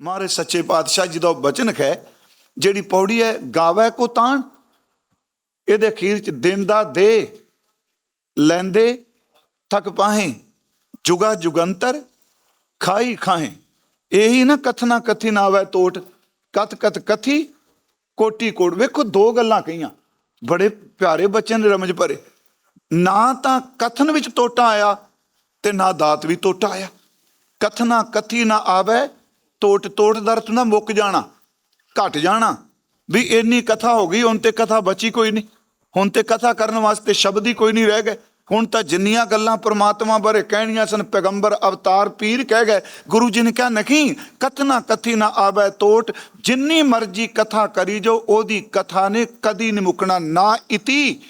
ਮਹਾਰਾਜ ਸੱਚੇ ਪਾਤਸ਼ਾਹ ਜੀ ਦਾ ਉਹ ਬਚਨ ਹੈ, ਜਿਹੜੀ ਪੌੜੀ ਹੈ, ਗਾਵੇ ਕੋ ਤਾਣ। ਇਹਦੇ ਅਖੀਰ ਚ ਦਿਨ ਦਾ ਦੇ, ਲੈਂਦੇ, ਥਕ ਪਾਹੇ, ਜੁਗਾ ਜੁਗੰਤਰ, ਖਾਈ ਖਾਹੇ। ਇਹੀ ਨਾ ਕਥਨਾ ਕਥੀ ਨਾ ਆਵੇ ਤੋਟ ਕਤ ਕਤ ਕਥੀ, ਕੋਟੀ ਕੋਟ। ਵੇਖੋ ਦੋ ਗੱਲਾਂ ਕਹੀਆਂ, ਬੜੇ ਪਿਆਰੇ ਬੱਚੇ ਨੇ ਰਮਜ ਭਰੇ। ਨਾ ਤਾਂ ਕਥਨ ਵਿੱਚ ਟੋਟਾ ਆਇਆ ਤੇ ਨਾ ਦਾਤ ਵੀ ਟੋਟਾ ਆਇਆ। ਕਥਨਾ ਕਥੀ ਨਾ ਆਵੇ ਤੋਟ ਤੋਟ ਦਾ ਅਰਥ ਨਾ ਮੁੱਕ ਜਾਣਾ, ਘਟ ਜਾਣਾ। ਵੀ ਇੰਨੀ ਕਥਾ ਹੋ ਗਈ, ਹੁਣ ਤੇ ਕਥਾ ਬਚੀ ਕੋਈ ਨਹੀਂ। ਹੁਣ ਤੇ ਕਥਾ ਕਰਨ ਵਾਸਤੇ ਸ਼ਬਦ ਹੀ ਕੋਈ ਨਹੀਂ ਰਹਿ ਗਏ। ਹੁਣ ਤਾਂ ਜਿੰਨੀਆਂ ਗੱਲਾਂ ਪ੍ਰਮਾਤਮਾ ਬਾਰੇ ਕਹਿਣੀਆਂ ਸਨ, ਪੈਗੰਬਰ, ਅਵਤਾਰ, ਪੀਰ ਕਹਿ ਗਏ, ਗੁਰੂ ਜੀ ਨੇ ਕਿਹਾ, ਨਹੀਂ ਕਥਨਾ ਕਥੀ ਨਾ ਆਵੇ ਤੋਟ। ਜਿੰਨੀ ਮਰਜ਼ੀ ਕਥਾ ਕਰੀ ਜੋ ਉਹਦੀ ਕਥਾ ਨੇ ਕਦੀ ਨਹੀਂ ਮੁੱਕਣਾ, ਨਾ ਇਤੀ।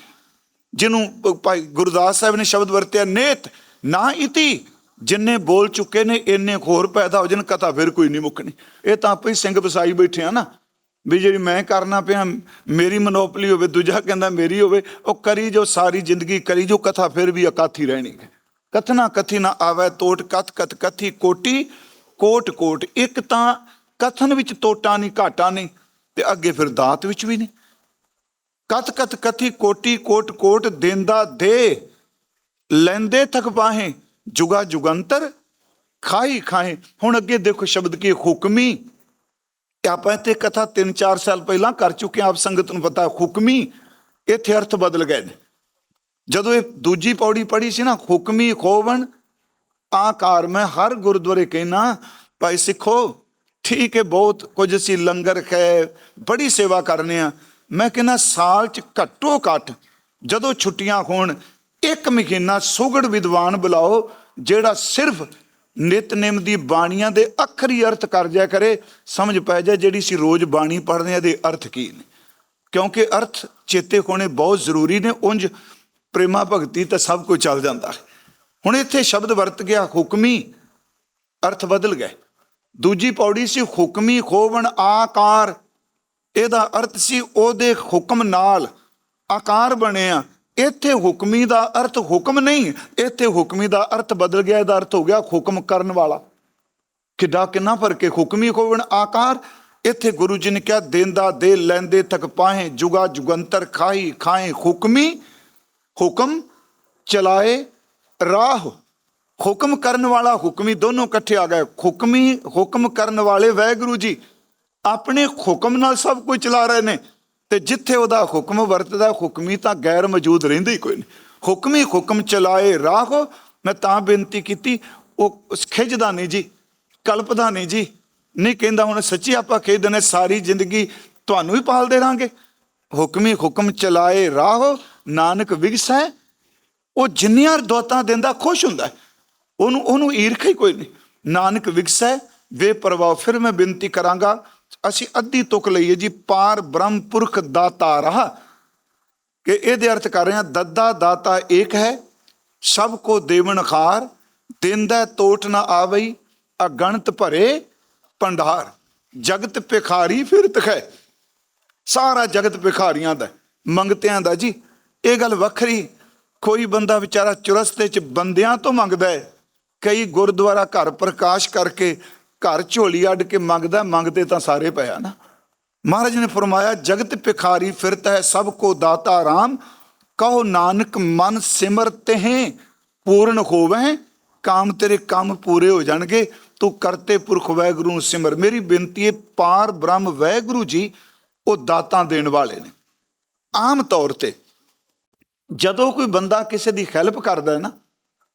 ਜਿਹਨੂੰ ਭਾਈ ਗੁਰਦਾਸ ਸਾਹਿਬ ਨੇ ਸ਼ਬਦ ਵਰਤਿਆ, ਨੇਤ, ਨਾ ਇਤੀ। ਜਿੰਨੇ ਬੋਲ ਚੁੱਕੇ ਨੇ, ਇੰਨੇ ਹੋਰ ਪੈਦਾ ਹੋ ਜਨ ਕਥਾ ਫਿਰ ਕੋਈ ਨਹੀਂ ਮੁੱਕਣੀ। ਇਹ ਤਾਂ ਆਪੇ ਹੀ ਸਿੰਘ ਵਸਾਈ ਬੈਠੇ ਆ ਨਾ। ਵੀ ਜਿਹੜੀ ਮੈਂ ਕਰਨਾ ਪਿਆ, ਮੇਰੀ ਮਨੋਪਲੀ ਹੋਵੇ, ਦੂਜਾ ਕਹਿੰਦਾ ਮੇਰੀ ਹੋਵੇ, ਉਹ ਕਰੀ ਜੋ ਸਾਰੀ ਜ਼ਿੰਦਗੀ, ਕਰੀ ਜੋ ਕਥਾ, ਫਿਰ ਵੀ ਅਕਾਥੀ ਰਹਿਣੀ ਹੈ। ਕਥਨਾ ਕਥੀ ਨਾ ਆਵੇ, ਤੋਟ ਕਥ ਕਥ ਕਥੀ, ਕੋਟੀ, ਕੋਟ ਕੋਟ। ਇੱਕ ਤਾਂ ਕਥਨ ਵਿੱਚ ਟੋਟਾ ਨਹੀਂ, ਘਾਟਾ ਨਹੀਂ, ਤੇ ਅੱਗੇ ਫਿਰ ਦਾਤ ਵਿੱਚ ਵੀ ਨਹੀਂ। ਕਤ ਕਤ ਕਥੀ, ਕੋਟੀ ਕੋਟ ਕੋਟ, ਦੇਂਦਾ ਦੇ, ਲੈਂਦੇ ਥਕ ਪਾਹੇ ਜੁਗਾ ਜੁਗੰਤਰ ਖਾਈ ਖਾਏ ਹੁਣ ਅੱਗੇ ਦੇਖੋ ਸ਼ਬਦ ਕੀ ਹੁਕਮੀ। ਇਹ ਆਪਾਂ ਇੱਥੇ ਕਥਾ 3-4 ਸਾਲ ਪਹਿਲਾਂ ਕਰ ਚੁੱਕੇ ਆਪ ਸੰਗਤ ਨੂੰ ਪਤਾ, ਹੁਕਮੀ। ਇੱਥੇ ਅਰਥ ਬਦਲ ਗਏ ਨੇ। ਜਦੋਂ ਇਹ ਦੂਜੀ ਪੌੜੀ ਪੜੀ ਸੀ ਨਾ, ਹੁਕਮੀ ਖੋਵਣ ਆਕਾਰ ਮੈਂ ਹਰ ਗੁਰਦੁਆਰੇ ਕਹਿਣਾ ਭਾਈ ਸਿੱਖੋ, ਠੀਕ ਹੈ, ਬਹੁਤ ਕੁਝ ਅਸੀਂ ਲੰਗਰ ਖੈ, ਬੜੀ ਸੇਵਾ ਕਰਨੇ ਆ। ਮੈਂ ਕਹਿੰਦਾ ਸਾਲ ਚ ਘੱਟੋ ਘੱਟ ਜਦੋਂ ਛੁੱਟੀਆਂ ਹੋਣ ਇੱਕ ਮਹੀਨਾ ਸੁਗੜ ਵਿਦਵਾਨ ਬੁਲਾਓ, ਜਿਹੜਾ ਸਿਰਫ ਨਿਤਨੇਮ ਦੀ ਬਾਣੀਆਂ ਦੇ ਅੱਖਰੀ ਅਰਥ ਕਰ ਜਾ ਕਰੇ, ਸਮਝ ਪੈ ਜਾ ਜਿਹੜੀ ਸੀ ਰੋਜ਼ ਬਾਣੀ ਪੜ੍ਹਦੇ ਆ ਦੇ ਅਰਥ ਕੀ ਨੇ। ਕਿਉਂਕਿ ਅਰਥ ਚੇਤੇ ਹੋਣੇ ਬਹੁਤ ਜ਼ਰੂਰੀ ਨੇ, ਉਂਝ ਪ੍ਰੇਮਾ ਭਗਤੀ ਤਾਂ ਸਭ ਕੁਝ ਚੱਲ ਜਾਂਦਾ ਹੈ। ਹੁਣ ਇੱਥੇ ਸ਼ਬਦ ਵਰਤ ਗਿਆ, ਹੁਕਮੀ, ਅਰਥ ਬਦਲ ਗਏ ਦੂਜੀ ਪੌੜੀ ਸੀ, ਹੁਕਮੀ ਖੋਵਣ ਆਕਾਰ। ਇਹਦਾ ਅਰਥ ਸੀ, ਉਹਦੇ ਹੁਕਮ ਨਾਲ ਆਕਾਰ ਬਣਿਆ। ਇੱਥੇ ਹੁਕਮੀ ਦਾ ਅਰਥ ਹੁਕਮ ਨਹੀਂ, ਇੱਥੇ ਹੁਕਮੀ ਦਾ ਅਰਥ ਬਦਲ ਗਿਆ, ਇਹਦਾ ਅਰਥ ਹੋ ਗਿਆ ਹੁਕਮ ਕਰਨ ਵਾਲਾ। ਕਿੱਡਾ ਕਿੰਨਾ ਫ਼ਰਕ ਹੈ ਹੁਕਮੀ ਖੋਵਣ ਆਕਾਰ, ਇੱਥੇ ਗੁਰੂ ਜੀ ਨੇ ਕਿਹਾ, ਦੇਂਦਾ, ਦੇ, ਲੈਂਦੇ ਤੱਕ ਪਾਹੇ, ਜੁਗਾ, ਜੁਗੰਤਰ ਖਾਈ ਖਾਏ ਹੁਕਮੀ, ਹੁਕਮ ਚਲਾਏ, ਰਾਹ। ਹੁਕਮ ਕਰਨ ਵਾਲਾ, ਹੁਕਮੀ ਦੋਨੋਂ ਇਕੱਠੇ ਆ ਗਏ। ਹੁਕਮੀ, ਹੁਕਮ ਕਰਨ ਵਾਲੇ ਵੈਗੁਰੂ ਜੀ, ਆਪਣੇ ਹੁਕਮ ਨਾਲ ਸਭ ਕੁਝ ਚਲਾ ਰਹੇ ਨੇ। ਤੇ ਜਿੱਥੇ ਉਹਦਾ ਹੁਕਮ ਵਰਤਦਾ, ਹੁਕਮੀ ਤਾਂ ਗੈਰ ਮੌਜੂਦ ਰਹਿੰਦਾ ਹੀ ਕੋਈ ਨਹੀਂ। ਹੁਕਮੀ ਹੁਕਮ ਚਲਾਏ ਰਾਹ ਮੈਂ ਤਾਂ ਬੇਨਤੀ ਕੀਤੀ, ਉਹ ਉਸ ਨਹੀਂ ਜੀ, ਕਲਪਦਾ ਨਹੀਂ ਜੀ, ਨਹੀਂ ਕਹਿੰਦਾ ਹੁਣ ਸੱਚੀ ਆਪਾਂ ਕਹਿੰਦੇ ਨੇ ਸਾਰੀ ਜ਼ਿੰਦਗੀ ਤੁਹਾਨੂੰ ਹੀ ਪਾਲਦੇ ਰਾਂਗੇ ਹੁਕਮੀ ਹੁਕਮ ਚਲਾਏ ਰਾਹ ਨਾਨਕ ਵਿਗਸੈ, ਉਹ ਜਿੰਨੀਆਂ ਦੋਤਾਂ ਦਿੰਦਾ ਖੁਸ਼ ਹੁੰਦਾ ਉਹਨੂੰ ਉਹਨੂੰ ਈਰਖ ਹੀ ਕੋਈ ਨਹੀਂ। ਨਾਨਕ ਵਿਗਸੈ ਵੇ ਪਰਵਾਹ ਫਿਰ ਮੈਂ ਬੇਨਤੀ ਕਰਾਂਗਾ ਅਸੀਂ ਅੱਧੀ ਤੁਕ ਲਈਏ ਜੀ, ਪਾਰ ਬ੍ਰਹਮ ਪੁਰਖ ਦਾਤਾ ਰਹਾ। ਕਿ ਇਹਦੇ ਅਰਥ ਕਰ ਰਹੇ ਹਾਂ, ਦੱਦਾ ਦਾਤਾ ਏਕ ਹੈ, ਸਭ ਕੋ ਦੇਵਨ ਖਾਰ, ਦਿੰਦਾ ਟੋਟ ਨਾ ਆਵਈ, ਅਗਣਤ ਭਰੇ ਭੰਡਾਰ। ਜਗਤ ਭਿਖਾਰੀ ਫਿਰਤ ਹੈ ਸਾਰਾ ਜਗਤ ਭਿਖਾਰੀਆਂ ਦਾ, ਮੰਗਤਿਆਂ ਦਾ ਜੀ। ਇਹ ਗੱਲ ਵੱਖਰੀ। ਕੋਈ ਬੰਦਾ ਵਿਚਾਰਾ ਚੁਰਸਤੇ ਚ ਬੰਦਿਆਂ ਤੋਂ ਮੰਗਦਾ ਹੈ। ਕਈ ਗੁਰਦੁਆਰਾ ਘਰ ਪ੍ਰਕਾਸ਼ ਕਰਕੇ ਘਰ ਝੋਲੀ ਅੱਡ ਕੇ ਮੰਗਦਾ, ਮੰਗਦੇ ਤਾਂ ਸਾਰੇ ਪਿਆ ਨਾ। ਮਹਾਰਾਜ ਨੇ ਫਰਮਾਇਆ, ਜਗਤ ਭਿਖਾਰੀ ਫਿਰਤ ਹੈ ਸਭ ਕੋ ਦਾਤਾ ਰਾਮ, ਕਹੋ ਨਾਨਕ ਮਨ ਸਿਮਰਤੇ ਹੈ ਪੂਰਨ ਹੋਵੇ ਕਾਮ ਤੇਰੇ ਕੰਮ ਪੂਰੇ ਹੋ ਜਾਣਗੇ, ਤੂੰ ਕਰਤੇ ਪੁਰਖ ਵੈਗੁਰੂ ਸਿਮਰ। ਮੇਰੀ ਬੇਨਤੀ ਹੈ ਪਾਰ ਬ੍ਰਹਮ ਵੈਗੁਰੂ ਜੀ, ਉਹ ਦਾਤਾਂ ਦੇਣ ਵਾਲੇ ਨੇ। ਆਮ ਤੌਰ ਤੇ ਜਦੋਂ ਕੋਈ ਬੰਦਾ ਕਿਸੇ ਦੀ ਹੈਲਪ ਕਰਦਾ ਹੈ ਨਾ,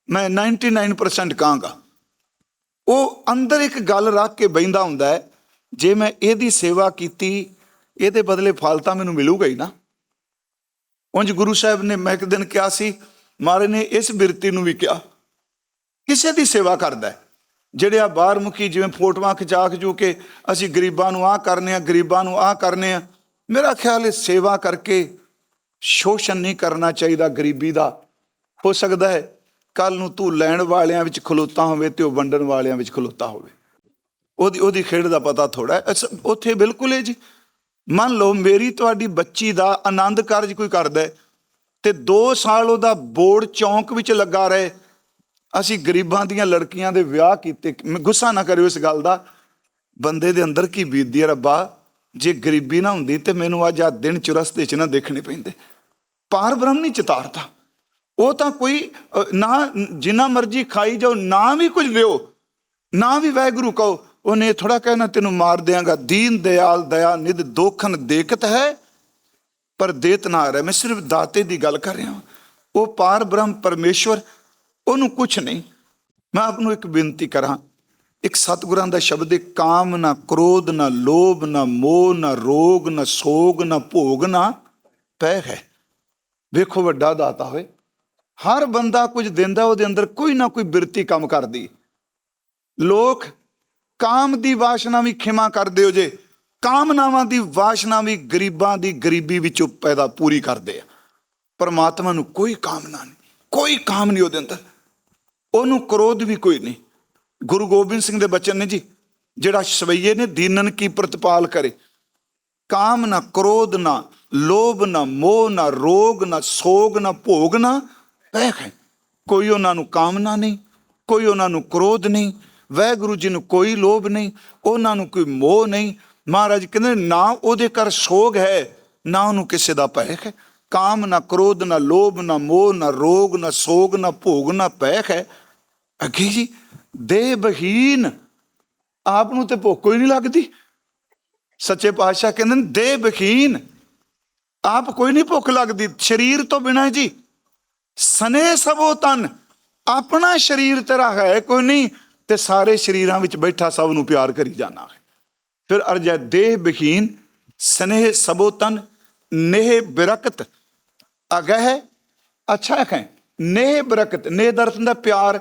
ਮੈਂ 99% ਕਹਾਂਗਾ ਉਹ ਅੰਦਰ ਇੱਕ ਗੱਲ ਰੱਖ ਕੇ ਬੈਂਦਾ ਹੁੰਦਾ ਹੈ, ਜੇ ਮੈਂ ਇਹਦੀ ਸੇਵਾ ਕੀਤੀ, ਇਹਦੇ ਬਦਲੇ ਫਲ ਤਾਂ ਮੈਨੂੰ ਮਿਲੂਗਾ ਹੀ ਨਾ। ਉਂਝ ਗੁਰੂ ਸਾਹਿਬ ਨੇ ਮੈਂ ਇੱਕ ਦਿਨ ਕਿਹਾ ਸੀ, ਮਾਰੇ ਨੇ ਇਸ ਬਿਰਤੀ ਨੂੰ ਵੀ ਕਿਹਾ, ਕਿਸੇ ਦੀ ਸੇਵਾ ਕਰਦਾ ਜਿਹੜੇ ਆ ਬਾਹਰ ਮੁਖੀ ਜਿਵੇਂ ਫੋਟੋਆਂ ਖਿਚਾ ਖਜੂ ਕੇ ਅਸੀਂ ਗਰੀਬਾਂ ਨੂੰ ਆਹ ਕਰਨੇ ਆ, ਗਰੀਬਾਂ ਨੂੰ ਆਹ ਕਰਨੇ ਆ, ਮੇਰਾ ਖਿਆਲ ਹੈ ਸੇਵਾ ਕਰਕੇ ਸ਼ੋਸ਼ਣ ਨਹੀਂ ਕਰਨਾ ਚਾਹੀਦਾ ਗਰੀਬੀ ਦਾ। ਹੋ ਸਕਦਾ ਹੈ ਕੱਲ ਨੂੰ ਤੂੰ ਲੈਣ ਵਾਲਿਆਂ ਵਿੱਚ ਖਲੋਤਾ ਹੋਵੇ ਤੇ ਉਹ ਵੰਡਣ ਵਾਲਿਆਂ ਵਿੱਚ ਖਲੋਤਾ ਹੋਵੇ। ਉਹਦੀ ਉਹਦੀ ਖੇਡ ਦਾ ਪਤਾ ਥੋੜਾ ਹੈ। ਉੱਥੇ ਬਿਲਕੁਲ ਹੈ ਜੀ। ਮੰਨ ਲਓ ਮੇਰੀ ਤੁਹਾਡੀ ਬੱਚੀ ਦਾ ਆਨੰਦ ਕਾਰਜ ਕੋਈ ਕਰਦਾ ਹੈ ਤੇ 2 ਸਾਲ ਉਹਦਾ ਬੋਰਡ ਚੌਂਕ ਵਿੱਚ ਲੱਗਾ ਰਹੇ। ਅਸੀਂ ਗਰੀਬਾਂ ਦੀਆਂ ਲੜਕੀਆਂ ਦੇ ਵਿਆਹ ਕੀਤੇ। ਮ- ਗੁੱਸਾ ਨਾ ਕਰਿਓ ਇਸ ਗੱਲ ਦਾ। ਬੰਦੇ ਦੇ ਅੰਦਰ ਕੀ ਬੀਤਦੀ ਹੈ ਰੱਬਾ? ਜੇ ਗਰੀਬੀ ਨਾ ਹੁੰਦੀ ਤੇ ਮੈਨੂੰ ਅੱਜ ਆ ਦਿਨ ਚੁਰਸਤੇ ਚ ਨਾ ਦੇਖਣੇ ਪੈਂਦੇ। ਪਾਰ ਬ੍ਰਹਮ ਨਹੀਂ ਚਿਤਾਰਤਾ ਉਹ ਤਾਂ ਕੋਈ ਨਾ, ਜਿੰਨਾ ਮਰਜ਼ੀ ਖਾਈ ਜਾਓ, ਨਾ ਵੀ ਕੁਝ ਲਿਓ, ਨਾ ਵੀ ਵਾਹਿਗੁਰੂ ਕਹੋ, ਉਹਨੇ ਥੋੜਾ ਕਹਿਣਾ, ਤੈਨੂੰ ਮਾਰ ਦਿਆਂਗਾ, ਦੀਨ ਦਿਆਲ ਦਇਆ, ਨਿਧ, ਦੋਖਨ ਦੇਖਤ ਹੈ, ਪਰ ਦੇਤ ਨਾ ਰਹਿ। ਮੈਂ ਸਿਰਫ ਦਾਤੇ ਦੀ ਗੱਲ ਕਰ ਰਿਹਾ ਉਹ ਪਾਰ ਬ੍ਰਹਮ ਪਰਮੇਸ਼ਵਰ, ਉਹਨੂੰ ਕੁਝ ਨਹੀਂ। ਮੈਂ ਆਪ ਨੂੰ ਇੱਕ ਬੇਨਤੀ ਕਰਾਂ, ਇੱਕ ਸਤਿਗੁਰਾਂ ਦਾ ਸ਼ਬਦ ਹੈ ਕਾਮ, ਨਾ ਕ੍ਰੋਧ, ਨਾ ਲੋਭ, ਨਾ ਮੋਹ, ਨਾ ਰੋਗ, ਨਾ ਸੋਗ, ਨਾ ਭੋਗ, ਨਾ ਪੈ ਹੈ। ਵੇਖੋ ਵੱਡਾ ਦਾਤਾ ਹੋਏ। ਹਰ ਬੰਦਾ ਕੁਝ ਦਿੰਦਾ, ਉਹਦੇ ਅੰਦਰ ਕੋਈ ਨਾ ਕੋਈ ਬਿਰਤੀ ਕੰਮ ਕਰਦੀ। ਲੋਕ ਕਾਮ ਦੀ ਵਾਸ਼ਨਾ ਵੀ ਖਿਮਾ ਕਰਦੇ ਹੋ ਜੇ। ਕਾਮਨਾਵਾਂ ਦੀ ਵਾਸ਼ਨਾ ਵੀ ਗਰੀਬਾਂ ਦੀ ਗਰੀਬੀ ਵਿੱਚੋਂ ਪੈਦਾ ਪੂਰੀ ਕਰਦੇ ਆ। ਪਰਮਾਤਮਾ ਨੂੰ ਕੋਈ ਕਾਮਨਾ ਨਹੀਂ, ਕੋਈ ਕਾਮ ਨਹੀਂ ਉਹਦੇ ਅੰਦਰ। ਉਹਨੂੰ ਕ੍ਰੋਧ ਵੀ ਕੋਈ ਨਹੀਂ। ਗੁਰੂ ਗੋਬਿੰਦ ਸਿੰਘ ਦੇ ਬਚਨ ਨੇ ਜੀ, ਜਿਹੜਾ ਸਵਈਏ ਨੇ ਦੀਨਨ ਕੀ ਪ੍ਰਤਪਾਲ ਕਰੇ। ਕਾਮ ਨਾ ਕ੍ਰੋਧ ਨਾ ਲੋਭ ਨਾ ਮੋਹ ਨਾ ਰੋਗ ਨਾ ਸੋਗ ਨਾ ਭੋਗ ਨਾ ਪੈਖ ਹੈ ਕੋਈ ਉਹਨਾਂ ਨੂੰ ਕਾਮਨਾ ਨਹੀਂ, ਕੋਈ ਉਹਨਾਂ ਨੂੰ ਕ੍ਰੋਧ ਨਹੀਂ, ਵਾਹਿਗੁਰੂ ਜੀ ਨੂੰ ਕੋਈ ਲੋਭ ਨਹੀਂ, ਉਹਨਾਂ ਨੂੰ ਕੋਈ ਮੋਹ ਨਹੀਂ। ਮਹਾਰਾਜ ਕਹਿੰਦੇ ਨਾ ਉਹਦੇ ਕਰ ਸੋਗ ਹੈ, ਨਾ ਉਹਨੂੰ ਕਿਸੇ ਦਾ ਪੈਖ ਹੈ ਕਾਮ ਨਾ ਕ੍ਰੋਧ, ਨਾ ਲੋਭ, ਨਾ ਮੋਹ, ਨਾ ਰੋਗ, ਨਾ ਸੋਗ, ਨਾ ਭੋਗ, ਨਾ ਪੈਖ ਹੈ ਅੱਗੇ ਜੀ ਦੇਹ ਬਹੀਨ ਆਪ ਨੂੰ ਤੇ ਭੁੱਖ ਕੋਈ ਨਹੀਂ ਲੱਗਦੀ। ਸੱਚੇ ਪਾਤਸ਼ਾਹ ਕਹਿੰਦੇ ਨੇ ਦੇਹ ਬਹੀਨ ਆਪ ਕੋਈ ਨਹੀਂ ਭੁੱਖ ਲੱਗਦੀ, ਸਰੀਰ ਤੋਂ ਬਿਨਾ ਜੀ। ਸਨੇ ਸਭੋ ਤਨ, ਆਪਣਾ ਸਰੀਰ ਤੇਰਾ ਹੈ ਕੋਈ ਨਹੀਂ, ਤੇ ਸਾਰੇ ਸਰੀਰਾਂ ਵਿੱਚ ਬੈਠਾ ਸਭ ਨੂੰ ਪਿਆਰ ਕਰੀ ਜਾਣਾ ਹੈ। ਫਿਰ ਅਰਜੈ ਦੇਹ ਬਖੀਨ ਸਨੇਹ ਸਭੋ ਤਨ, ਨੇਹ ਬਿਰਕਤ, ਅਗਹਿ, ਅੱਛਾ ਹੈ, ਨੇਹ ਬਰਕਤ, ਨੇਹ ਦਾ ਅਰਥ ਹੁੰਦਾ ਪਿਆਰ,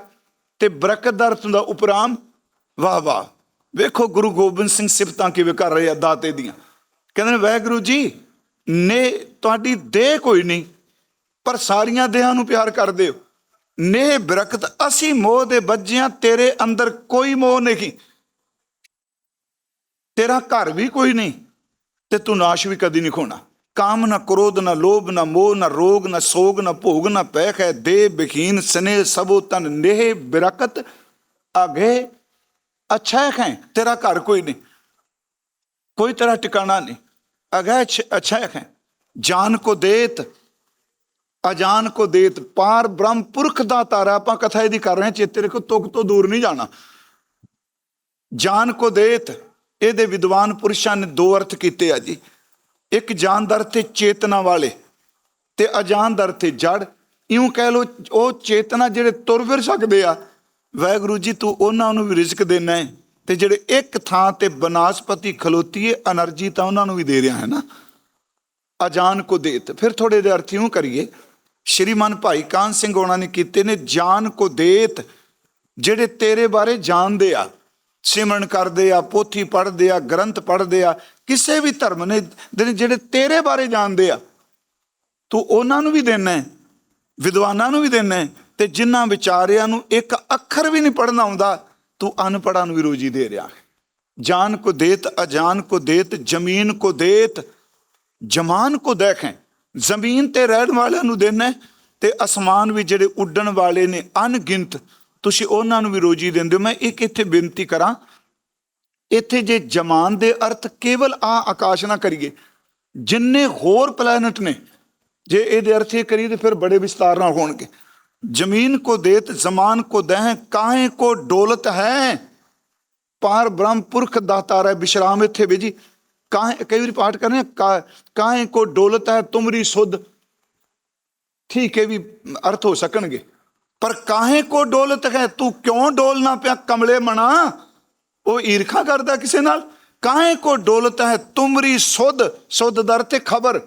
ਤੇ ਬਰਕਤ ਦਾ ਅਰਥ ਹੁੰਦਾ ਉਪਰਾਮ, ਵਾਹ ਵਾਹ, ਵੇਖੋ ਗੁਰੂ ਗੋਬਿੰਦ ਸਿੰਘ ਸਿਫਤਾਂ ਕਿਵੇਂ ਕਰ ਰਹੇ ਆ ਦਾਤੇ ਦੀਆਂ। ਕਹਿੰਦੇ ਨੇ ਵਾਹਿਗੁਰੂ ਜੀ ਨੇ ਤੁਹਾਡੀ ਦੇਹ ਕੋਈ ਨਹੀਂ ਪਰ ਸਾਰੀਆਂ ਦੇਹਾਂ ਨੂੰ ਪਿਆਰ ਕਰਦੇ ਹੋ। ਨੇ ਬਰਕਤ, ਅਸੀਂ ਮੋਹ ਦੇ ਬੱਜਿਆਂ ਤੇਰੇ ਅੰਦਰ ਕੋਈ ਮੋਹ ਨਹੀਂ। ਤੇਰਾ ਘਰ ਵੀ ਕੋਈ ਨਹੀਂ ਤੇ ਤੂੰ ਨਾਸ਼ ਵੀ ਕਦੀ ਨਹੀਂ ਖੋਣਾ। ਕਾਮ ਨਾ ਕ੍ਰੋਧ, ਨਾ ਲੋਭ, ਨਾ ਮੋਹ, ਨਾ ਰੋਗ, ਨਾ ਸੋਗ, ਨਾ ਭੋਗ, ਨਾ ਪੈਖ ਹੈ ਦੇ ਬਖੀਨ ਸਨੇ ਸਭੋ ਤਨ ਨੇਹ ਬਿਰਕਤ। ਅਗੇ ਅੱਛਾ ਹੈ, ਤੇਰਾ ਘਰ ਕੋਈ ਨਹੀਂ। ਕੋਈ ਤੇਰਾ ਟਿਕਾਣਾ ਨਹੀਂ। ਅਗੇ ਅੱਛਾ ਹੈ। ਜਾਨ ਕੋ ਦੇਤ ਅਜਾਨ ਕੋ ਦੇਤ, ਪਾਰ ਬ੍ਰਹਮ ਪੁਰਖ ਦਾ ਤਾਰਾ ਆਪਾਂ ਕਥਾ ਇਹਦੀ ਕਰ ਰਹੇ ਹਾਂ, ਚੇਤੇ ਰੱਖੋ, ਤੁਕ ਤੋਂ ਦੂਰ ਨਹੀਂ ਜਾਣਾ। ਜਾਨ ਕੋ ਦੇਤ, ਇਹਦੇ ਵਿਦਵਾਨ ਪੁਰਸ਼ਾਂ ਨੇ ਦੋ ਅਰਥ ਕੀਤੇ ਆ ਜੀ। ਇੱਕ ਜਾਨ ਦਰ ਤੇ ਚੇਤਨਾ ਵਾਲੇ ਤੇ ਅਜਾਨ ਦਰ ਤੇ ਜੜ। ਇਉਂ ਕਹਿ ਲੋ ਉਹ ਚੇਤਨਾ ਜਿਹੜੇ ਤੁਰ ਫਿਰ ਸਕਦੇ ਆ ਵੈਗੁਰੂ ਜੀ, ਤੂੰ ਉਹਨਾਂ ਨੂੰ ਵੀ ਰਿਜ਼ਕ ਦੇਣਾ ਹੈ ਤੇ ਜਿਹੜੇ ਇੱਕ ਥਾਂ ਤੇ ਬਨਾਸਪਤੀ ਖਲੋਤੀਏ એનર્ਜੀ ਤਾਂ ਉਹਨਾਂ ਨੂੰ ਵੀ ਦੇ ਰਿਹਾ ਹੈ ਨਾ। ਅਜਾਨ ਕੋ ਦੇਤ, ਫਿਰ ਥੋੜੇ ਦੇ ਅਰਥ ਇਉਂ ਕਰੀਏ ਸ਼੍ਰੀਮਾਨ ਭਾਈ ਕਾਨ ਸਿੰਘ ਉਹਨਾਂ ਨੇ ਕੀਤੇ ਨੇ, ਜਾਨ ਕੋ ਦੇਤ, ਜਿਹੜੇ ਤੇਰੇ ਬਾਰੇ ਜਾਣਦੇ ਆ, ਸਿਮਰਨ ਕਰਦੇ ਆ, ਪੋਥੀ ਪੜ੍ਹਦੇ ਆ, ਗ੍ਰੰਥ ਪੜ੍ਹਦੇ ਆ, ਕਿਸੇ ਵੀ ਧਰਮ ਨੇ ਜਿਹੜੇ ਤੇਰੇ ਬਾਰੇ ਜਾਣਦੇ ਆ, ਤੂੰ ਉਹਨਾਂ ਨੂੰ ਵੀ ਦੇਣਾ ਹੈ, ਵਿਦਵਾਨਾਂ ਨੂੰ ਵੀ ਦੇਣਾ ਹੈ, ਤੇ ਜਿਨ੍ਹਾਂ ਵਿਚਾਰਿਆਂ ਨੂੰ ਇੱਕ ਅੱਖਰ ਵੀ ਨਹੀਂ ਪੜਨਾ ਆਉਂਦਾ, ਤੂੰ ਅਨਪੜਾਂ ਨੂੰ ਵੀ ਰੋਜੀ ਦੇ ਰਿਹਾ ਜਾਨ ਕੋ ਦੇਤ, ਅਜਾਨ ਕੋ ਦੇਤ, ਜ਼ਮੀਨ ਕੋ ਦੇਤ, ਜਮਾਨ ਕੋ ਦੇਖੇ ਜ਼ਮੀਨ ਤੇ ਰਹਿਣ ਵਾਲਿਆਂ ਨੂੰ ਦੇਣਾ ਤੇ ਅਸਮਾਨ ਵੀ ਜਿਹੜੇ ਉੱਡਣ ਵਾਲੇ ਨੇ ਅਣਗਿਣਤ, ਤੁਸੀਂ ਉਹਨਾਂ ਨੂੰ ਵੀ ਰੋਜੀ ਦਿੰਦੇ ਹੋ। ਮੈਂ ਇੱਕ ਇੱਥੇ ਬੇਨਤੀ ਕਰਾਂ, ਇੱਥੇ ਜੇ ਜਮਾਨ ਦੇ ਅਰਥ ਕੇਵਲ ਆ ਆਕਾਸ਼ ਨਾ ਕਰੀਏ, ਜਿੰਨੇ ਹੋਰ ਪਲੈਨਟ ਨੇ, ਜੇ ਇਹਦੇ ਅਰਥ ਇਹ ਕਰੀਏ ਤੇ ਫਿਰ ਬੜੇ ਵਿਸਤਾਰ ਨਾਲ ਹੋਣਗੇ। ਜ਼ਮੀਨ ਕੋ ਦੇਤ, ਜ਼ਮਾਨ ਕੋ ਦਹਿ, ਕਾਹੇ ਕੋ ਡੋਲਤ ਹੈ? ਪਾਰ ਬ੍ਰਹਮ ਪੁਰਖ ਦਾਤਾਰ ਹੈ ਵਿਸ਼ਰਾਮ ਇੱਥੇ ਵੀ ਜੀ। ਕਾਹੇ ਕਈ ਵਾਰੀ ਪਾਠ ਕਰਨੇ ਕਾ- ਕਾਹੇ ਕੋ ਡੋਲਤ ਹੈ ਤੁਮਰੀ ਸੁਧ। ਠੀਕ ਹੈ ਵੀ ਅਰਥ ਹੋ ਸਕਣਗੇ। ਪਰ ਕਾਹੇ ਕੋ ਡੋਲਤ ਹੈ ਤੂੰ ਕਿਉਂ ਡੋਲਣਾ ਪਿਆ ਕਮਲੇ ਮਣਾ? ਉਹ ਈਰਖਾ ਕਰਦਾ ਕਿਸੇ ਨਾਲ? ਕਾਹੇ ਕੋ ਡੋਲਤ ਹੈ ਤੁਮਰੀ ਸੁਧ? ਸੁਧ ਦਰ ਤੇ ਖਬਰ।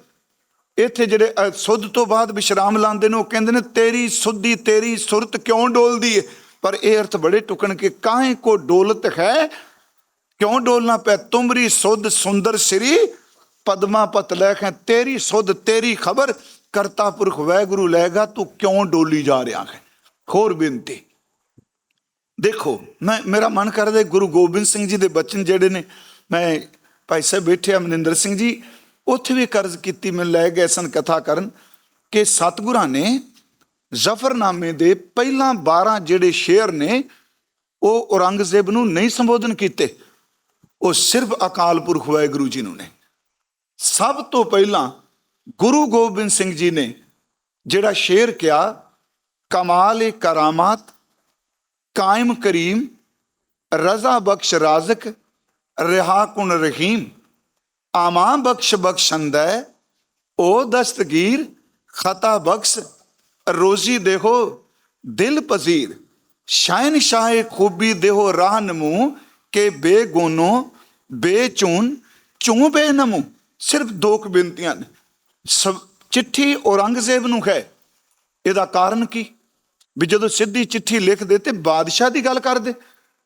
ਇੱਥੇ ਜਿਹੜੇ ਅ, ਸੁਧ ਤੋਂ ਬਾਅਦ ਵਿਸ਼ਰਾਮ ਲਾਉਂਦੇ ਨੇ ਉਹ ਕਹਿੰਦੇ ਨੇ ਤੇਰੀ ਸੁਧੀ ਤੇਰੀ ਸੁਰਤ ਕਿਉਂ ਡੋਲਦੀ ਹੈ ਪਰ ਇਹ ਅਰਥ ਬੜੇ ਟੁਕਣ ਕੇ ਕਾਹੇ ਕੋ ਡੋਲਤ ਹੈ ਕਿਉਂ ਡੋਲਣਾ ਪਿਆ? ਤੁਮਰੀ ਸੁਧ ਸੁੰਦਰ ਸ੍ਰੀ ਪਦਮਾ ਪਤ ਲੈਖ ਹੈ ਤੇਰੀ ਸੁਧ ਤੇਰੀ ਖਬਰ ਕਰਤਾ ਪੁਰਖ ਵੈਗੁਰੂ ਲੈਗਾ, ਤੂੰ ਕਿਉਂ ਡੋਲੀ ਜਾ ਰਿਹਾ ਹੈ? ਹੋਰ ਬੇਨਤੀ। ਦੇਖੋ, ਮੈਂ, ਮੇਰਾ ਮਨ ਕਰਦਾ ਗੁਰੂ ਗੋਬਿੰਦ ਸਿੰਘ ਜੀ ਦੇ ਬਚਨ ਜਿਹੜੇ ਨੇ, ਮੈਂ ਭਾਈ ਸਾਹਿਬ ਬੈਠੇ ਅਮਰਿੰਦਰ ਸਿੰਘ ਜੀ, ਉੱਥੇ ਵੀ ਕਰਜ਼ ਕੀਤੀ, ਮੈਂ ਲੈ ਗਏ ਸਨ ਕਥਾ ਕਰਨ ਕਿ ਸਤਿਗੁਰਾਂ ਨੇ ਜ਼ਫਰਨਾਮੇ ਦੇ ਪਹਿਲਾਂ 12 ਜਿਹੜੇ ਸ਼ੇਰ ਨੇ, ਉਹ ਔਰੰਗਜ਼ੇਬ ਨੂੰ ਨਹੀਂ ਸੰਬੋਧਨ ਕੀਤੇ। ਉਹ ਸਿਰਫ ਅਕਾਲ ਪੁਰਖ ਵਾਹਿਗੁਰੂ ਜੀ ਨੂੰ ਨੇ। ਸਭ ਤੋਂ ਪਹਿਲਾਂ ਗੁਰੂ ਗੋਬਿੰਦ ਸਿੰਘ ਜੀ ਨੇ ਜਿਹੜਾ ਸ਼ੇਰ ਕਿਹਾ, ਕਮਾਲ ਏ ਕਰਾਮਾਤ, ਕਾਇਮ ਕਰੀਮ, ਰਜ਼ਾ ਬਖਸ਼ ਰਾਜ਼ਕ, ਰਿਹਾ ਕੁਨ ਰਹੀਮ, ਆਮਾ ਬਖਸ਼ ਬਖਸ਼ੰਦੈ ਉਹ ਦਸਤਗੀਰ, ਖਤਾ ਬਖਸ਼, ਰੋਜ਼ੀ ਦੇਹੋ ਦਿਲ ਪਜ਼ੀਰ ਸ਼ਾਇਨ ਸ਼ਾਹ ਖੂਬੀ ਦੇਹੋ ਰਾਹ ਨਮੂ ਕਿ ਬੇਗੋਨੋ ਬੇਚੂਨ ਚੂ ਬੇਨਮੂ ਸਿਰਫ ਦੋ ਕੁ ਬੇਨਤੀਆਂ ਨੇ। ਚਿੱਠੀ ਔਰੰਗਜ਼ੇਬ ਨੂੰ ਹੈ। ਇਹਦਾ ਕਾਰਨ ਕੀ? ਵੀ ਜਦੋਂ ਸਿੱਧੀ ਚਿੱਠੀ ਲਿਖ ਦੇ ਤੇ ਬਾਦਸ਼ਾਹ ਦੀ ਗੱਲ ਕਰਦੇ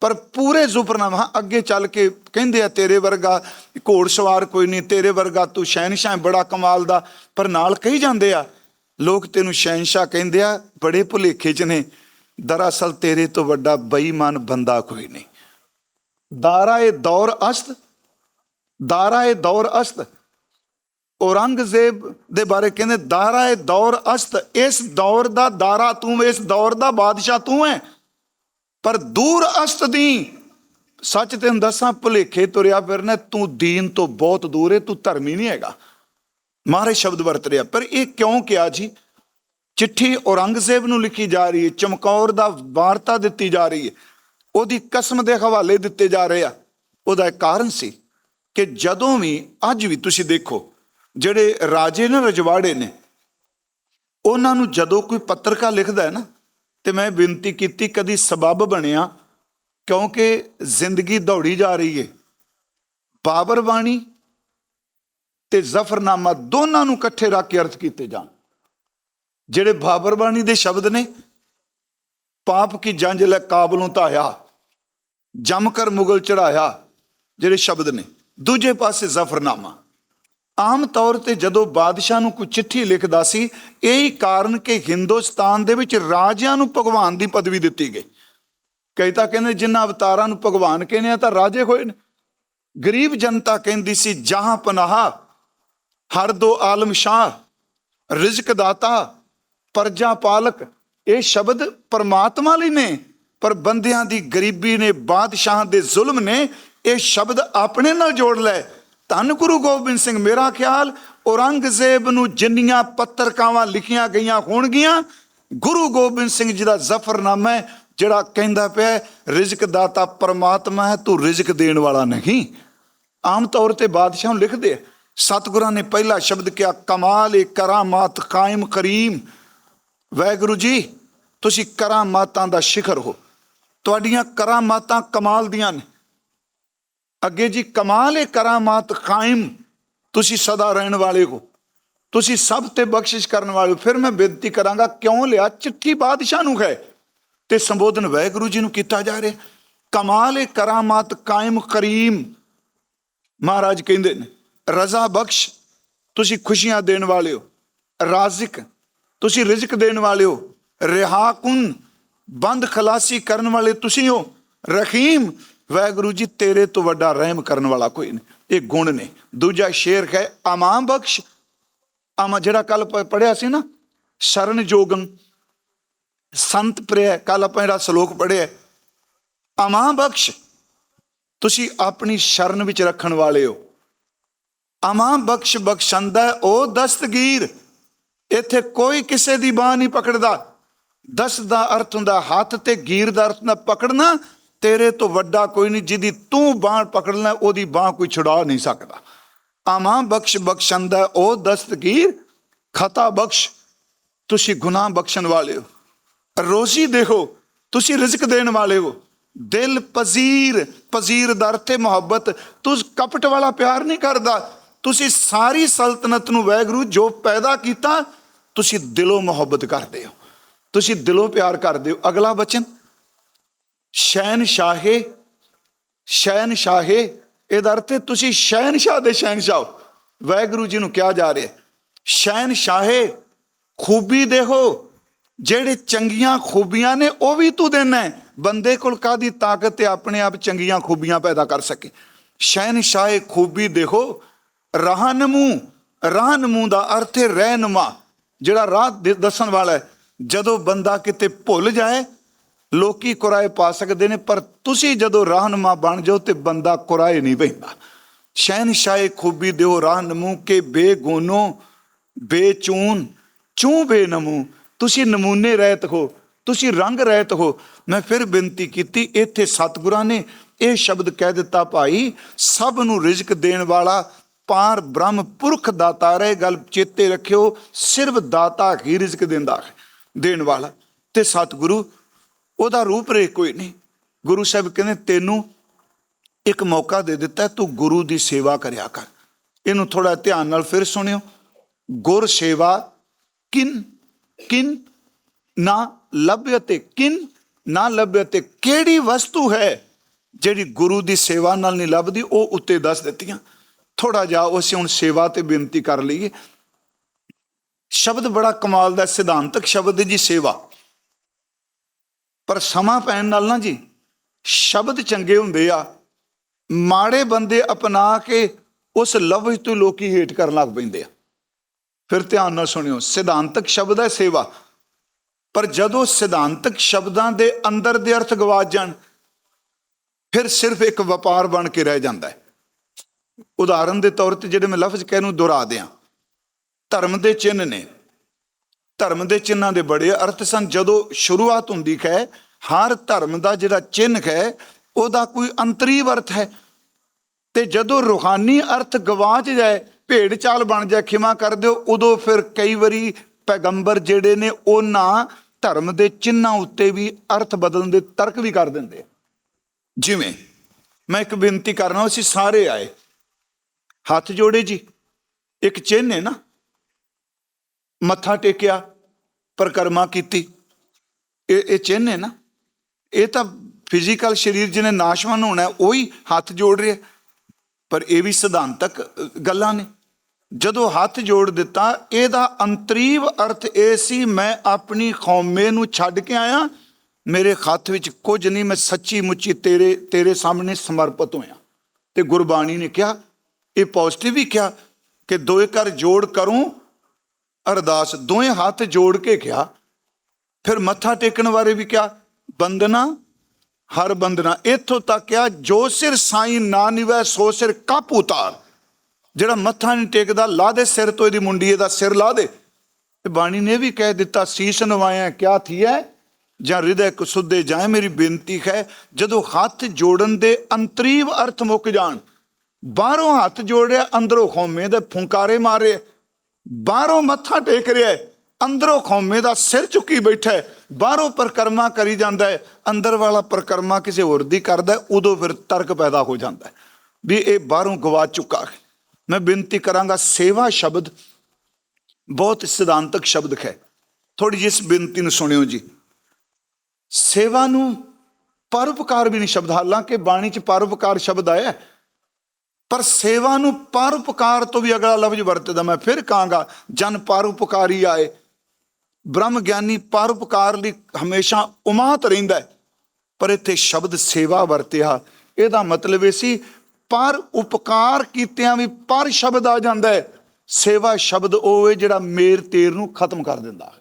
ਪਰ ਪੂਰੇ ਜ਼ੁਬਰਨਾਮਾ ਅੱਗੇ ਚੱਲ ਕੇ ਕਹਿੰਦੇ ਆ, ਤੇਰੇ ਵਰਗਾ ਘੋੜ ਸਵਾਰ ਕੋਈ ਨਹੀਂ, ਤੇਰੇ ਵਰਗਾ ਤੂੰ ਸ਼ਹਿਨशाह ਬੜਾ ਕਮਾਲ ਦਾ। ਪਰ ਨਾਲ ਕਹੀ ਜਾਂਦੇ ਆ, ਲੋਕ ਤੈਨੂੰ ਸ਼ਹਿਨशाह ਕਹਿੰਦੇ ਆ, ਬੜੇ ਭੁਲੇਖੇ ਚ ਨੇ। ਦਰਅਸਲ ਤੇਰੇ ਤੋਂ ਵੱਡਾ ਬੇਈਮਾਨ ਬੰਦਾ ਕੋਈ ਨਹੀਂ। ਦਾਰਾ ਇਹ ਦੌਰ ਅਸਤ ਦਾਰਾ ਇਹ ਦੌਰ ਅਸਤ। ਔਰੰਗਜ਼ੇਬ ਦੇ ਬਾਰੇ ਕਹਿੰਦੇ ਦਾਰਾ ਏ ਦੌਰ ਅਸਤ, ਇਸ ਦੌਰ ਦਾ ਦਾਰਾ ਤੂੰ, ਇਸ ਦੌਰ ਦਾ ਬਾਦਸ਼ਾਹ ਤੂੰ ਹੈ। ਪਰ ਦੂਰ ਅਸਤ ਦੀ, ਸੱਚ ਤੈਨੂੰ ਦੱਸਾਂ, ਭੁਲੇਖੇ ਤੁਰਿਆ ਫਿਰਨਾ, ਤੂੰ ਦੀਨ ਤੋਂ ਬਹੁਤ ਦੂਰ ਹੈ, ਤੂੰ ਧਰਮੀ ਨਹੀਂ ਹੈਗਾ। ਮਾਰੇ ਸ਼ਬਦ ਵਰਤ ਰਿਹਾ, ਪਰ ਇਹ ਕਿਉਂ ਕਿਹਾ ਜੀ? ਚਿੱਠੀ ਔਰੰਗਜ਼ੇਬ ਨੂੰ ਲਿਖੀ ਜਾ ਰਹੀ ਹੈ, ਚਮਕੌਰ ਦਾ ਵਾਰਤਾ ਦਿੱਤੀ ਜਾ ਰਹੀ ਹੈ। ਉਹਦੀ ਕਸਮ ਦੇ ਹਵਾਲੇ ਦਿੱਤੇ ਜਾ ਰਹੇ ਆ। ਉਹਦਾ ਇੱਕ ਕਾਰਨ ਸੀ ਕਿ ਜਦੋਂ ਵੀ, ਅੱਜ ਵੀ ਤੁਸੀਂ ਦੇਖੋ, ਜਿਹੜੇ ਰਾਜੇ ਨੇ, ਰਜਵਾੜੇ ਨੇ, ਉਹਨਾਂ ਨੂੰ ਜਦੋਂ ਕੋਈ ਪੱਤਰਕਾਰ ਲਿਖਦਾ ਹੈ ਨਾ, ਤੇ ਮੈਂ ਬੇਨਤੀ ਕੀਤੀ ਕਦੀ ਸਬਬ ਬਣਿਆ, ਕਿਉਂਕਿ ਜ਼ਿੰਦਗੀ ਦੌੜੀ ਜਾ ਰਹੀ ਹੈ ਬਾਬਰ ਬਾਣੀ ਤੇ ਜ਼ਫਰਨਾਮਾ ਦੋਨਾਂ ਨੂੰ ਇਕੱਠੇ ਰੱਖ ਕੇ ਅਰਥ ਕੀਤੇ ਜਾਣ। ਜਿਹੜੇ ਬਾਬਰ ਬਾਣੀ ਦੇ ਸ਼ਬਦ ਨੇ, ਪਾਪ ਕੀ ਜੰਜ ਲੈ ਕਾਬਲੋਂ ਧਾਇਆ। ਜਮ ਕਰ ਮੁਗਲ ਚੜਾਇਆ, ਜਿਹੜੇ ਸ਼ਬਦ ਨੇ। ਦੂਜੇ ਪਾਸੇ ਜ਼ਫਰਨਾਮਾ। ਆਮ ਤੌਰ ਤੇ ਜਦੋਂ ਬਾਦਸ਼ਾਹ ਨੂੰ ਕੋਈ ਚਿੱਠੀ ਲਿਖਦਾ ਸੀ, ਇਹੀ ਕਾਰਨ ਕਿ ਹਿੰਦੁਸਤਾਨ ਦੇ ਵਿੱਚ ਰਾਜਿਆਂ ਨੂੰ ਭਗਵਾਨ ਦੀ ਪਦਵੀ ਦਿੱਤੀ ਗਈ। ਕਈ ਤਾਂ ਕਹਿੰਦੇ ਜਿਨ੍ਹਾਂ ਅਵਤਾਰਾਂ ਨੂੰ ਭਗਵਾਨ ਕਹਿੰਦੇ ਆ ਤਾਂ ਰਾਜੇ ਹੋਏ ਨੇ। ਗਰੀਬ ਜਨਤਾ ਕਹਿੰਦੀ ਸੀ, ਜਹਾਂ ਪਨਾਹ, ਹਰ ਦੋ ਆਲਮ ਸ਼ਾਹ, ਰਿਜ਼ਕ ਦਾਤਾ, ਪਰਜਾ ਪਾਲਕ। ਇਹ ਸ਼ਬਦ ਪਰਮਾਤਮਾ ਲਈ ਨੇ। ਪਰ ਬੰਦਿਆਂ ਦੀ ਗਰੀਬੀ ਨੇ ਬਾਦਸ਼ਾਹ ਦੇ ਜ਼ੁਲਮ ਨੇ ਇਹ ਸ਼ਬਦ ਆਪਣੇ ਨਾਲ ਜੋੜ ਲੈ ਧੰਨ ਗੁਰੂ ਗੋਬਿੰਦ ਸਿੰਘ ਮੇਰਾ ਖਿਆਲ ਔਰੰਗਜ਼ੇਬ ਨੂੰ ਜਿੰਨੀਆਂ ਪੱਤਰਕਾਵਾਂ ਲਿਖੀਆਂ ਗਈਆਂ ਹੋਣਗੀਆਂ ਗੁਰੂ ਗੋਬਿੰਦ ਸਿੰਘ ਜੀ ਦਾ ਜ਼ਫਰਨਾਮਾ ਹੈ ਜਿਹੜਾ ਕਹਿੰਦਾ ਪਿਆ ਹੈ, ਰਿਜ਼ਕ ਦਾਤਾ ਪਰਮਾਤਮਾ ਹੈ ਤੂੰ ਰਿਜ਼ਕ ਦੇਣ ਵਾਲਾ ਨਹੀਂ। ਆਮ ਤੌਰ ਤੇ ਬਾਦਸ਼ਾਹ ਨੂੰ ਲਿਖਦੇ ਆ ਸਤਿਗੁਰਾਂ ਨੇ ਪਹਿਲਾ ਸ਼ਬਦ ਕਿਹਾ ਕਮਾਲ ਏ ਕਰਾਮਾਤ ਕਾਇਮ ਕਰੀਮ। ਵੈਗੁਰੂ ਜੀ ਤੁਸੀਂ ਕਰਾਮਾਤਾਂ ਦਾ ਸ਼ਿਖਰ ਹੋ। ਤੁਹਾਡੀਆਂ ਕਰਾਮਾਤਾਂ ਕਮਾਲ ਦੀਆਂ ਨੇ। ਅੱਗੇ ਜੀ, ਕਮਾਲ ਏ ਕਰਾਮਾਤ ਕਾਇਮ। ਤੁਸੀਂ ਸਦਾ ਰਹਿਣ ਵਾਲੇ ਹੋ। ਤੁਸੀਂ ਸਭ ਤੇ ਬਖਸ਼ਿਸ਼ ਕਰਨ ਵਾਲੇ ਹੋ। ਫਿਰ ਮੈਂ ਬੇਨਤੀ ਕਰਾਂਗਾ, ਕਿਉਂ ਲਿਆ? ਚਿੱਠੀ ਬਾਦਸ਼ਾਹ ਨੂੰ ਹੈ। ਤੇ ਸੰਬੋਧਨ ਵੈਗੁਰੂ ਜੀ ਨੂੰ ਕੀਤਾ ਜਾ ਰਿਹਾ। ਕਮਾਲ ਏ ਕਰਾਮਾਤ ਕਾਇਮ ਕਰੀਮ। ਮਹਾਰਾਜ ਕਹਿੰਦੇ ਨੇ, ਰਜ਼ਾ ਬਖਸ਼, ਤੁਸੀਂ ਖੁਸ਼ੀਆਂ ਦੇਣ ਵਾਲੇ ਹੋ। ਰਾਜ਼ਿਕ, ਤੁਸੀਂ ਰਿਜ਼ਕ ਦੇਣ ਵਾਲੇ ਹੋ। ਰਿਹਾ ਕੁਨ ਬੰਦ ਖਲਾਸੀ ਕਰਨ ਵਾਲੇ ਤੁਸੀਂ ਹੋ। ਰਹੀਮ ਵੈਗੁਰੂ ਜੀ, ਤੇਰੇ ਤੋਂ ਵੱਡਾ ਰਹਿਮ ਕਰਨ ਵਾਲਾ ਕੋਈ ਨਹੀਂ। ਇਹ ਗੁਣ ਨੇ। ਦੂਜਾ ਸ਼ੇਰ ਹੈ ਅਮਾਂ ਬਖਸ਼। ਆਮਾ ਜਿਹੜਾ ਕੱਲ ਪੜਿਆ ਸੀ ਨਾ, ਸ਼ਰਨ ਜੋਗੰ। ਸੰਤ ਪ੍ਰਿਆ ਕੱਲ ਆਪਾਂ ਜਿਹੜਾ ਸ਼ਲੋਕ ਪੜਿਆ ਅਮਾਂ ਬਖਸ਼। ਤੁਸੀਂ ਆਪਣੀ ਸ਼ਰਨ ਵਿੱਚ ਰੱਖਣ ਵਾਲੇ ਹੋ। ਅਮਾਂ ਬਖਸ਼ ਬਖਸ਼ੰਦਾ ਉਹ ਦਸਤਗੀਰ। ਇੱਥੇ ਕੋਈ ਕਿਸੇ ਦੀ ਬਾਹ ਨਹੀਂ ਪਕੜਦਾ। ਦਸ ਦਾ ਅਰਥ ਹੁੰਦਾ, ਹੱਥ ਤੇ ਗੀਰ ਦਾ ਅਰਥ ਹੁੰਦਾ, ਪਕੜਨਾ, ਤੇਰੇ ਤੋਂ ਵੱਡਾ ਕੋਈ ਨਹੀਂ, ਜਿਹਦੀ ਤੂੰ ਬਾਹ ਪਕੜਨਾ ਉਹਦੀ ਬਾਹ ਕੋਈ ਛੁਡਾ ਨਹੀਂ ਸਕਦਾ। ਆਮਾ ਬਖਸ਼ ਬਖਸ਼ੰਦਾ ਉਹ ਦਸਤਗੀਰ ਖਤਾ ਬਖਸ਼, ਤੁਸੀਂ ਗੁਨਾਹ ਬਖਸ਼ਣ ਵਾਲੇ ਹੋ। ਰੋਜ਼ੀ ਦੇਖੋ, ਤੁਸੀਂ ਰਿਜ਼ਕ ਦੇਣ ਵਾਲੇ ਹੋ। ਦਿਲ ਪਜ਼ੀਰ ਪਜ਼ੀਰ ਦਾ ਅਰਥ ਮੁਹੱਬਤ। ਤੂੰ ਕਪਟ ਵਾਲਾ ਪਿਆਰ ਨਹੀਂ ਕਰਦਾ। ਤੁਸੀਂ ਸਾਰੀ ਸਲਤਨਤ ਨੂੰ ਵੈਗਰੂ ਜੋ ਪੈਦਾ ਕੀਤਾ, ਤੁਸੀਂ ਦਿਲੋਂ ਮੁਹੱਬਤ ਕਰਦੇ ਹੋ। ਤੁਸੀਂ ਦਿਲੋਂ ਪਿਆਰ ਕਰਦੇ ਹੋ। ਅਗਲਾ ਬਚਨ ਸ਼ੈਨ ਸ਼ਾਹੇ ਸ਼ੈਨ ਸ਼ਾਹੇ ਇਹਦਾ ਅਰਥ ਹੈ ਤੁਸੀਂ ਸ਼ੈਨ ਸ਼ਾਹ ਦੇ ਸ਼ੈਨ ਸ਼ਾਹ ਵੈਗੁਰੂ ਜੀ ਨੂੰ ਕਿਹਾ ਜਾ ਰਿਹਾ ਸ਼ੈਨ ਸ਼ਾਹੇ ਖੂਬੀ ਦੇਹੋ ਜਿਹੜੇ ਚੰਗੀਆਂ ਖੂਬੀਆਂ ਨੇ ਉਹ ਵੀ ਤੂੰ ਦੇਣਾ ਹੈ। ਬੰਦੇ ਕੋਲ ਕਾਦੀ ਤਾਕਤ ਤੇ ਆਪਣੇ ਆਪ ਚੰਗੀਆਂ ਖੂਬੀਆਂ ਪੈਦਾ ਕਰ ਸਕੇ। ਸ਼ੈਨ ਸ਼ਾਹੇ ਖੂਬੀ ਦੇਖੋ ਰਹਿਨਮੂ ਰਹਿਨਮੂ ਦਾ ਅਰਥ ਹੈ ਰਹਿਨਮਾ, ਜਿਹੜਾ ਰਾਹ ਦੱਸਣ ਵਾਲਾ ਹੈ। ਜਦੋਂ ਬੰਦਾ ਕਿਤੇ ਭੁੱਲ ਜਾਏ, ਲੋਕੀ ਕੁਰਾਏ ਪਾ ਸਕਦੇ ਨੇ, ਪਰ ਤੁਸੀਂ ਜਦੋਂ ਰਾਹਨਮਾ ਬਣ ਜਾਓ ਤੇ ਬੰਦਾ ਕੁਰਾਏ ਨਹੀਂ ਪੈਂਦਾ ਸ਼ਹਿਨशाह ਖੂਬੀ ਦਿਓ ਰਾਹਨਮੂ ਕੇ ਬੇਗੋਨੋ ਬੇਚੂਨ ਚੂ ਬੇਨਮੂ ਤੁਸੀਂ ਨਮੂਨੇ ਰਹਿਤ ਹੋ, ਤੁਸੀਂ ਰੰਗ ਰਹਿਤ ਹੋ। ਮੈਂ ਫਿਰ ਬੇਨਤੀ ਕੀਤੀ, ਇੱਥੇ ਸਤਿਗੁਰਾਂ ਨੇ ਇਹ ਸ਼ਬਦ ਕਹਿ ਦਿੱਤਾ, ਭਾਈ, ਸਭ ਨੂੰ ਰਿਜ਼ਕ ਦੇਣ ਵਾਲਾ ਪਾਰ ਬ੍ਰਹਮ ਪੁਰਖ ਦਾਤਾ ਰਹੇ, ਗੱਲ ਚੇਤੇ ਰੱਖਿਓ, ਸਿਰਫ ਦਾਤਾ ਹੀ ਰਿਜ਼ਕ ਦਿੰਦਾ ਹੈ। ਦੇਣ ਵਾਲਾ ਤੇ ਸਤਿਗੁਰੂ ਉਹਦਾ ਰੂਪ ਰੇਖ ਕੋਈ ਨਹੀਂ। ਗੁਰੂ ਸਾਹਿਬ ਕਹਿੰਦੇ, ਤੈਨੂੰ ਇੱਕ ਮੌਕਾ ਦੇ ਦਿੱਤਾ, ਤੂੰ ਗੁਰੂ ਦੀ ਸੇਵਾ ਕਰਿਆ ਕਰ। ਇਹਨੂੰ ਥੋੜਾ ਧਿਆਨ ਨਾਲ ਫਿਰ ਸੁਣਿਓ। ਗੁਰ ਸੇਵਾ ਕਿਨ ਕਿਨ ਨਾ ਲੱਭਿਅਤੇ ਕਿਨ ਨਾ ਲੱਭਿਅਤੇ ਕਿਹੜੀ ਵਸਤੂ ਹੈ ਜਿਹੜੀ ਗੁਰੂ ਦੀ ਸੇਵਾ ਨਾਲ ਨਹੀਂ ਲੱਭਦੀ, ਉਹ ਉੱਤੇ ਦੱਸ ਦਿੱਤੀਆਂ। ਥੋੜਾ ਜਿਹਾ ਅਸੀਂ ਹੁਣ ਸੇਵਾ ਤੇ ਬੇਨਤੀ ਕਰ ਲਈਏ। ਸ਼ਬਦ ਬੜਾ ਕਮਾਲ ਦਾ, ਸਿਧਾਂਤਕ ਸ਼ਬਦ ਜੀ ਸੇਵਾ। ਪਰ ਸਮਾਂ ਪੈਣ ਨਾਲ ਨਾ ਜੀ, ਸ਼ਬਦ ਚੰਗੇ ਹੁੰਦੇ ਆ, ਮਾੜੇ ਬੰਦੇ ਅਪਣਾ ਕੇ ਉਸ ਲਫ਼ਜ਼ ਤੋਂ ਲੋਕੀ ਹੇਠ ਕਰਨ ਲੱਗ ਪੈਂਦੇ ਆ। ਫਿਰ ਧਿਆਨ ਨਾਲ ਸੁਣਿਓ, ਸਿਧਾਂਤਕ ਸ਼ਬਦ ਹੈ ਸੇਵਾ। ਪਰ ਜਦੋਂ ਸਿਧਾਂਤਕ ਸ਼ਬਦਾਂ ਦੇ ਅੰਦਰ ਦੇ ਅਰਥ ਗਵਾਚ ਜਾਣ, ਫਿਰ ਸਿਰਫ ਇੱਕ ਵਪਾਰ ਬਣ ਕੇ ਰਹਿ ਜਾਂਦਾ ਹੈ। ਉਦਾਹਰਨ ਦੇ ਤੌਰ ਤੇ ਜਿਹੜੇ ਮੈਂ ਲਫ਼ਜ਼ ਕਹਿ ਨੂੰ ਦੁਹਰਾ ਦਿਆਂ। ਧਰਮ ਦੇ ਚਿੰਨ੍ਹ ਨੇ। ਧਰਮ ਦੇ ਚਿੰਨਾਂ ਦੇ ਬੜੇ ਅਰਥ ਸਨ। ਜਦੋਂ ਸ਼ੁਰੂਆਤ ਹੁੰਦੀ ਹੈ, ਹਰ ਧਰਮ ਦਾ ਜਿਹੜਾ ਚਿੰਨ੍ਹ ਹੈ, ਉਹਦਾ ਕੋਈ ਅੰਤਰੀਵ ਅਰਥ ਹੈ। ਤੇ ਜਦੋਂ ਰੂਹਾਨੀ ਅਰਥ ਗਵਾਚ ਜਾਏ, ਭੇਡ ਚਾਲ ਬਣ ਜਾਏ, ਖਿਮਾ ਕਰ ਦਿਓ, ਉਦੋਂ ਫਿਰ ਕਈ ਵਾਰੀ ਪੈਗੰਬਰ ਜਿਹੜੇ ਨੇ, ਉਹਨਾਂ ਧਰਮ ਦੇ ਚਿੰਨਾਂ ਉੱਤੇ ਵੀ ਅਰਥ ਬਦਲਣ ਦੇ ਤਰਕ ਵੀ ਕਰ ਦਿੰਦੇ ਜਿਵੇਂ, ਮੈਂ ਇੱਕ ਬੇਨਤੀ ਕਰਨਾ, ਅਸੀਂ ਸਾਰੇ ਆਏ। ਹੱਥ ਜੋੜੇ ਜੀ। ਇੱਕ ਚਿੰਨ੍ਹ ਹੈ ਨਾ ਮੱਥਾ ਟੇਕਿਆ, ਪਰਕਰਮਾ ਕੀਤੀ। ਇਹ ਇਹ ਚਿੰਨ੍ਹ ਹੈ ਨਾ। ਇਹ ਤਾਂ ਫਿਜ਼ੀਕਲ ਸਰੀਰ ਜਿਹਨੇ ਨਾਸ਼ਵਾਨ ਹੋਣਾ ਉਹੀ ਹੱਥ ਜੋੜ ਰਿਹਾ ਪਰ ਇਹ ਵੀ ਸਿਧਾਂਤਕ ਗੱਲਾਂ ਨੇ। ਜਦੋਂ ਹੱਥ ਜੋੜ ਦਿੱਤਾ, ਇਹਦਾ ਅੰਤਰੀਵ ਅਰਥ ਇਹ ਸੀ, ਮੈਂ ਆਪਣੀ ਖੌਮੇ ਨੂੰ ਛੱਡ ਕੇ ਆਇਆ। ਮੇਰੇ ਹੱਥ ਵਿੱਚ ਕੁਝ ਨਹੀਂ, ਮੈਂ ਸੱਚੀ ਮੁੱਚੀ ਤੇਰੇ ਤੇਰੇ ਸਾਹਮਣੇ ਸਮਰਪਿਤ ਹੋਇਆ। ਤੇ ਗੁਰਬਾਣੀ ਨੇ ਕਿਹਾ, ਇਹ ਪੋਜ਼ਿਟਿਵ ਵੀ ਕਿਹਾ ਕਿ ਦੋਏ ਕਰ ਜੋੜ ਕਰੂੰ ਅਰਦਾਸ ਦੋਵੇਂ ਹੱਥ ਜੋੜ ਕੇ ਕਿਹਾ। ਫਿਰ ਮੱਥਾ ਟੇਕਣ ਬਾਰੇ ਵੀ ਕਿਹਾ ਬੰਦਨਾ ਹਰ ਬੰਦਨਾ ਇੱਥੋਂ ਤੱਕ ਕਿਹਾ, ਜੋ ਸਿਰ ਸਾਈ ਨਾ ਨਿਵੈ, ਸੋ ਸਿਰ ਕੱਪ ਉਤਾਰ। ਜਿਹੜਾ ਮੱਥਾ ਨਹੀਂ ਟੇਕਦਾ, ਲਾ ਦੇ ਸਿਰ ਤੋਂ ਇਹਦੀ ਮੁੰਡੀ, ਇਹਦਾ ਸਿਰ ਲਾ ਦੇ। ਤੇ ਬਾਣੀ ਨੇ ਵੀ ਕਹਿ ਦਿੱਤਾ, ਸੀਸ ਨਵਾਇਆ, ਕਿਆ ਥੀਐ? ਜਾਂ ਹਿਰਦੈ ਕੁਸੁੱਦੇ ਜਾਏ, ਮੇਰੀ ਬੇਨਤੀ ਹੈ ਜਦੋਂ ਹੱਥ ਜੋੜਨ ਦੇ ਅੰਤਰੀਵ ਅਰਥ ਮੁੱਕ ਜਾਣ। ਬਾਹਰੋਂ ਹੱਥ ਜੋੜਿਆ, ਅੰਦਰੋਂ ਖੋਮੇ ਦੇ ਫੁੰਕਾਰੇ ਮਾਰੇ। ਬਾਹਰੋਂ ਮੱਥਾ ਟੇਕ ਰਿਹਾ ਹੈ, ਅੰਦਰੋਂ ਖੌਮੇ ਦਾ ਸਿਰ ਚੁੱਕੀ ਬੈਠਾ ਹੈ, ਬਾਹਰੋਂ ਪਰਕਰਮਾ ਕਰੀ ਜਾਂਦਾ ਹੈ ਅੰਦਰ ਵਾਲਾ ਪਰਕਰਮਾ ਕਿਸੇ ਹੋਰ ਦੀ ਕਰਦਾ ਉਦੋਂ ਫਿਰ ਤਰਕ ਪੈਦਾ ਹੋ ਜਾਂਦਾ ਹੈ ਵੀ ਇਹ ਬਾਹਰੋਂ ਗਵਾ ਚੁੱਕਾ ਹੈ। ਮੈਂ ਬੇਨਤੀ ਕਰਾਂਗਾ ਸੇਵਾ ਸ਼ਬਦ ਬਹੁਤ ਸਿਧਾਂਤਕ ਸ਼ਬਦ ਹੈ। ਥੋੜੀ ਜਿਹੀ ਇਸ ਬੇਨਤੀ ਨੂੰ ਸੁਣਿਓ ਜੀ। ਸੇਵਾ ਨੂੰ ਪਰਉਪਕਾਰ ਵੀ ਨਹੀਂ ਸ਼ਬਦ ਹਾਲਾਂਕਿ ਬਾਣੀ 'ਚ ਪਰਉਪਕਾਰ ਸ਼ਬਦ ਆਇਆ ਪਰ ਸੇਵਾ ਨੂੰ ਪਰਉਪਕਾਰ ਤੋਂ ਵੀ ਅਗਲਾ ਲਫ਼ਜ਼ ਵਰਤਦਾ, ਮੈਂ ਫਿਰ ਕਹਾਂਗਾ, ਜਨ ਪਰਉਪਕਾਰੀ ਆਏ। ਬ੍ਰਹਮ ਗਿਆਨੀ ਪਰਉਪਕਾਰ ਲਈ ਹਮੇਸ਼ਾ ਉਮਾਤ ਰਹਿੰਦਾ ਪਰ ਇੱਥੇ ਸ਼ਬਦ ਸੇਵਾ ਵਰਤਿਆ। ਇਹਦਾ ਮਤਲਬ ਇਹ ਸੀ, ਪਰ ਉਪਕਾਰ ਕੀਤਿਆਂ ਵੀ ਪਰ ਸ਼ਬਦ ਆ ਜਾਂਦਾ ਹੈ। ਸੇਵਾ ਸ਼ਬਦ ਉਹ ਹੈ ਜਿਹੜਾ ਮੇਰ ਤੇਰ ਨੂੰ ਖਤਮ ਕਰ ਦਿੰਦਾ ਹੈ।